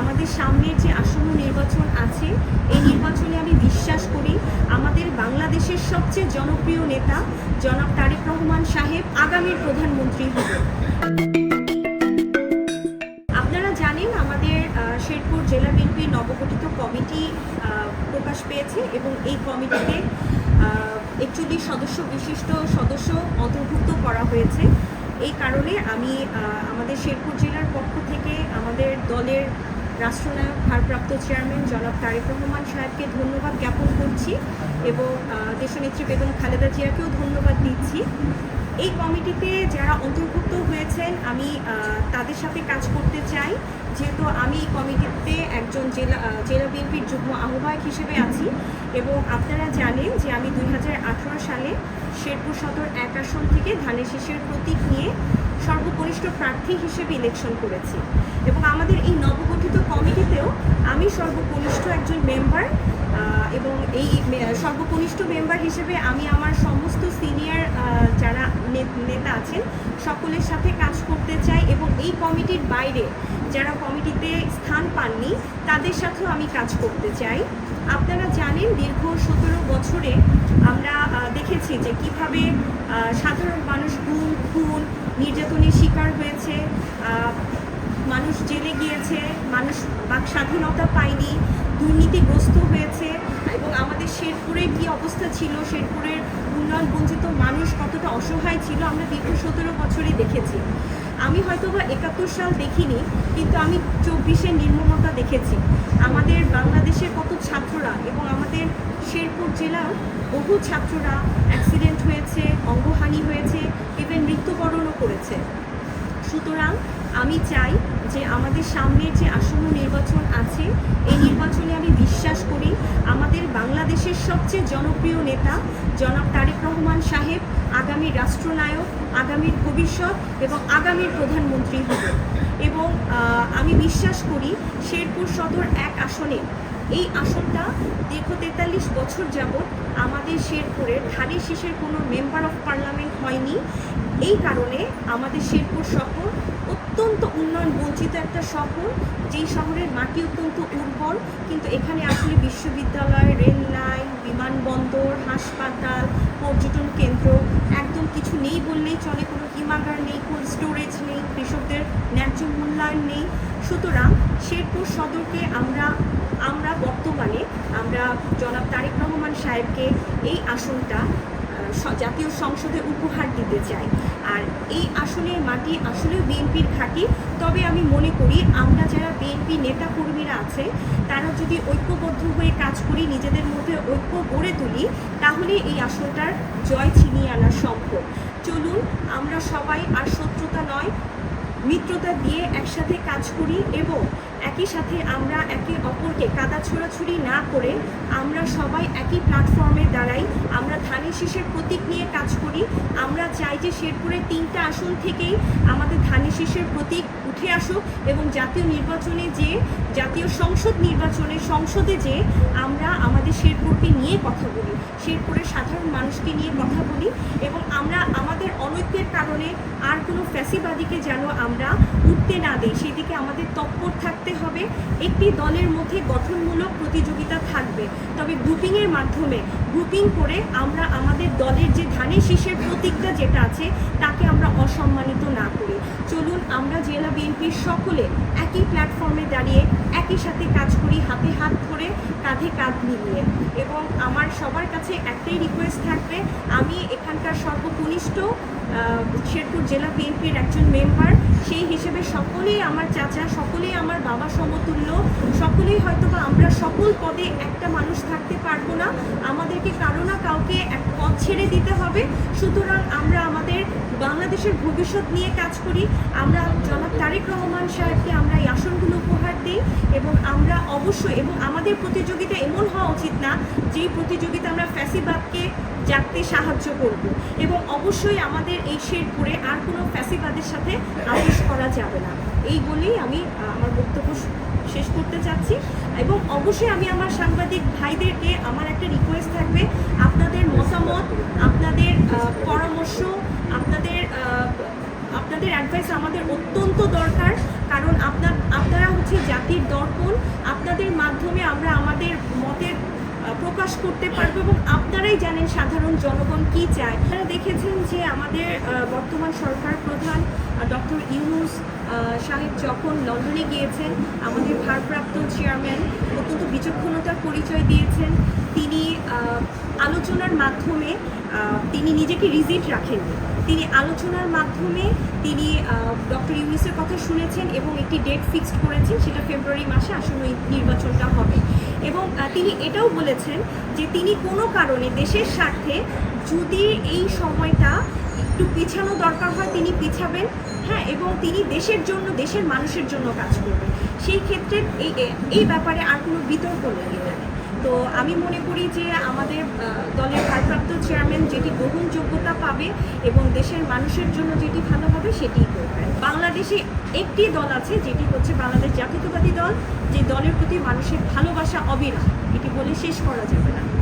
আমাদের সামনের যে আসন্ন নির্বাচন আছে, এই নির্বাচনে আমি বিশ্বাস করি আমাদের বাংলাদেশের সবচেয়ে জনপ্রিয় নেতা জনাব তারেক রহমান সাহেব আগামীর প্রধানমন্ত্রী হবেন আপনারা জানেন আমাদের শেরপুর জেলা বিএনপির নবগঠিত কমিটি প্রকাশ পেয়েছে এবং এই কমিটিতে একচল্লিশ সদস্য, বিশিষ্ট সদস্য অন্তর্ভুক্ত করা হয়েছে। এই কারণে আমি আমাদের শেরপুর জেলার পক্ষ থেকে আমাদের দলের রাষ্ট্রনায়ক, ভারপ্রাপ্ত চেয়ারম্যান জনাব তারেক রহমান সাহেবকে ধন্যবাদ জ্ঞাপন করছি এবং দেশনেত্রী বেগম খালেদা জিয়াকেও ধন্যবাদ দিচ্ছি। এই কমিটিতে যারা অন্তর্ভুক্ত হয়েছেন, আমি তাদের সাথে কাজ করতে চাই। যেহেতু আমি এই কমিটিতে একজন জেলা জেলা বিএনপির যুগ্ম আহ্বায়ক হিসেবে আছি এবং আপনারা জানেন যে আমি দুই হাজার আঠারো সালে শেরপুর সদর এক আসন থেকে ধানের শীষের প্রতীক নিয়ে সর্বকনিষ্ঠ প্রার্থী হিসেবে ইলেকশন করেছি। এবং আমাদের এই নবগঠিত কমিটিতেও আমি সর্বকনিষ্ঠ একজন মেম্বার এবং এই সর্বকনিষ্ঠ মেম্বার হিসেবে আমি আমার সমস্ত সিনিয়র যারা নেতা আছেন, সকলের সাথে কাজ করতে চাই এবং এই কমিটির বাইরে যারা কমিটিতে স্থান পাননি, তাদের সাথেও আমি কাজ করতে চাই। আপনারা জানেন, দীর্ঘ সতেরো বছরে আমরা দেখেছি যে কীভাবে সাধারণ মানুষ গুম, খুন নির্যাতনের শিকার হয়েছে মানুষ জেলে গিয়েছে, মানুষ বাক স্বাধীনতা পায়নি, দুর্নীতিগ্রস্ত হয়েছে এবং আমাদের শেরপুরের কি অবস্থা ছিল, শেরপুরের উন্নয়ন বঞ্চিত মানুষ কতটা অসহায় ছিল, আমরা দীর্ঘ সতেরো বছরই দেখেছি। আমি হয়তো বা একাত্তর সাল দেখিনি, কিন্তু আমি চব্বিশের নির্মমতা দেখেছি। আমাদের বাংলাদেশের কত ছাত্ররা এবং আমাদের শেরপুর জেলাও বহু ছাত্ররা অ্যাক্সিডেন্ট হয়েছে, অঙ্গহানি হয়েছে ইভেন মৃত্যুবরণও করেছে। সুতরাং আমি চাই যে আমাদের সামনের যে আসন্ন নির্বাচন আছে, এই নির্বাচনে আমি বিশ্বাস করি আমাদের বাংলাদেশের সবচেয়ে জনপ্রিয় নেতা জনাব তারেক রহমান সাহেব আগামীর রাষ্ট্রনায়ক, আগামীর ভবিষ্যৎ এবং আগামীর প্রধানমন্ত্রী হবেন। এবং আমি বিশ্বাস করি শেরপুর সদর এক আসনে, এই আসনটা দীর্ঘ তেতাল্লিশ বছর যাবৎ আমাদের শেরপুরের ধারে শীষের কোনো মেম্বার অফ পার্লামেন্ট হয়নি। এই কারণে আমাদের শেরপুর শহর অত্যন্ত উন্নয়ন বঞ্চিত একটা শহর। যেই শহরের মাটি অত্যন্ত উর্বর, কিন্তু এখানে আসলে বিশ্ববিদ্যালয়, রেল লাইন, বিমানবন্দর, হাসপাতাল, পর্যটন কেন্দ্র একদম কিছু নেই বললেই চলে। কোনো হিমাগার নেই, কোল্ড স্টোরেজ নেই, কৃষকদের ন্যায্য মূল্যায়ন নেই। সুতরাং শেরপুর সদরকে আমরা আমরা বর্তমানে আমরা জনাব তারেক রহমান সাহেবকে এই আসনটা জাতীয় সংসদে উপহার দিতে চাই। আর এই আসনের মাটি আসলে বিএনপির খাঁটি। তবে আমি মনে করি, আমরা যারা বিএনপি নেতা কর্মীরা আছে, তারা যদি ঐক্যবদ্ধ হয়ে কাজ করি, নিজেদের মধ্যে ঐক্য গড়ে তুলি, তাহলে এই আসনটার জয় ছিনিয়ে আনা সম্ভব। চলুন, আমরা সবাই আর শত্রুতা নয় মিত্রতা দিয়ে একসাথে কাজ করি এবং একই সাথে আমরা একে অপরকে কাদা ছোড়াছুড়ি না করে আমরা সবাই একই প্ল্যাটফর্মে দাঁড়াই, আমরা ধানের শীষের প্রতীক নিয়ে কাজ করি, আমরা চাই যে শেরপুরের তিনটা আসন থেকেই আমাদের ধানের শীষের প্রতীক উঠে আসুক এবং জাতীয় নির্বাচনে যে, জাতীয় সংসদ নির্বাচনে সংসদে যে আমরা আমাদের শেরপুরকে নিয়ে কথা বলি, শেরপুরের সাধারণ মানুষকে নিয়ে কথা বলি এবং আমরা আমাদের অনৈক্যের কারণে আর কোনো ফ্যাসিবাদীকে যেন আমরা উঠতে না দিই, সেদিকে আমাদের তৎপর থাকতে হবে। একটি দলের মধ্যে গঠনমূলক প্রতিযোগিতা থাকবে। তবে গ্রুপিংয়ের মাধ্যমে গ্রুপিং করে আমরা আমাদের দলের যে ধানের শীষের প্রতীকটা যেটা আছে, তাকে আমরা অসম্মানিত না করি। চলুন আমরা জেলা বিএনপির সকলে একই প্ল্যাটফর্মে দাঁড়িয়ে একই সাথে কাজ করি, হাতে হাত ধরে, কাঁধে কাঁধ মিলিয়ে। এবং আমার সবার কাছে একটাই রিকোয়েস্ট থাকবে, আমি এখানকার সর্বকনিষ্ঠ শেরপুর জেলা বিএনপির একজন মেম্বার সেই হিসেবে সকলেই আমার চাচা, সকলেই আমার বাবা সমতুল্য সকলেই হয়তো বা আমরা সকল পদে একটা মানুষ থাকতে পারব না। আমাদেরকে কারও না কাউকে এক পথ ছেড়ে দিতে হবে। সুতরাং আমরা আমাদের বাংলাদেশের ভবিষ্যৎ নিয়ে কাজ করি। আমরা জনাব তারেক রহমান সাহেবকে আমরা এই আসনগুলো উপহার দিই এবং আমরা অবশ্যই এবং আমাদের প্রতিযোগিতা এমন হওয়া উচিত না যেই প্রতিযোগিতা আমরা ফ্যাসিবাদকে জাগতে সাহায্য করব এবং অবশ্যই আমাদের এই শেরপুরে আর কোনো ফ্যাসিবাদের সাথে আপোষ করা যাবে না। এই বলেই আমি আমার বক্তব্য শেষ করতে চাচ্ছি এবং অবশ্যই আমি আমার সাংবাদিক ভাইদেরকে আমার একটা রিকোয়েস্ট থাকবে। আপনাদের মতামত, আপনাদের পরামর্শ, আপনাদের আপনাদের অ্যাডভাইস আমাদের অত্যন্ত দরকার। কারণ আপনার, আপনারা হচ্ছে জাতির দর্পণ। আপনাদের মাধ্যমে আমরা আমাদের প্রকাশ করতে পারব এবং আপনারাই জানেন সাধারণ জনগণ কি চায়। আপনারা দেখেছেন যে আমাদের বর্তমান সরকার প্রধান ডক্টর ইউনুস সাহেব যখন লন্ডনে গিয়েছেন, আমাদের ভারপ্রাপ্ত চেয়ারম্যান অত্যন্ত বিচক্ষণতার পরিচয় দিয়েছেন। তিনি আলোচনার মাধ্যমে তিনি নিজেকে রিজিট রাখেন তিনি আলোচনার মাধ্যমে তিনি ডক্টর ইউনিসের কথা শুনেছেন এবং একটি ডেট ফিক্সড করেছেন, সেটা ফেব্রুয়ারি মাসে আসন্ন নির্বাচনটা হবে। এবং তিনি এটাও বলেছেন যে তিনি কোনো কারণে দেশের স্বার্থে যদি এই সময়টা একটু পিছানো দরকার হয়, তিনি পিছাবেন হ্যাঁ এবং তিনি দেশের জন্য, দেশের মানুষের জন্য কাজ করবেন। সেই ক্ষেত্রে এই এই ব্যাপারে আর কোনো বিতর্ক নেই তো আমি মনে করি যে আমাদের দলের ভারপ্রাপ্ত চেয়ারম্যান যেটি গ্রহণযোগ্যতা পাবে এবং দেশের মানুষের জন্য যেটি ভালো হবে করবেন বাংলাদেশে একটি দল আছে যেটি হচ্ছে বাংলাদেশ জাতীয়তাবাদী দল। যে দলের প্রতি মানুষের ভালোবাসা অবিরাম। এটি বলে শেষ করা যাবে না।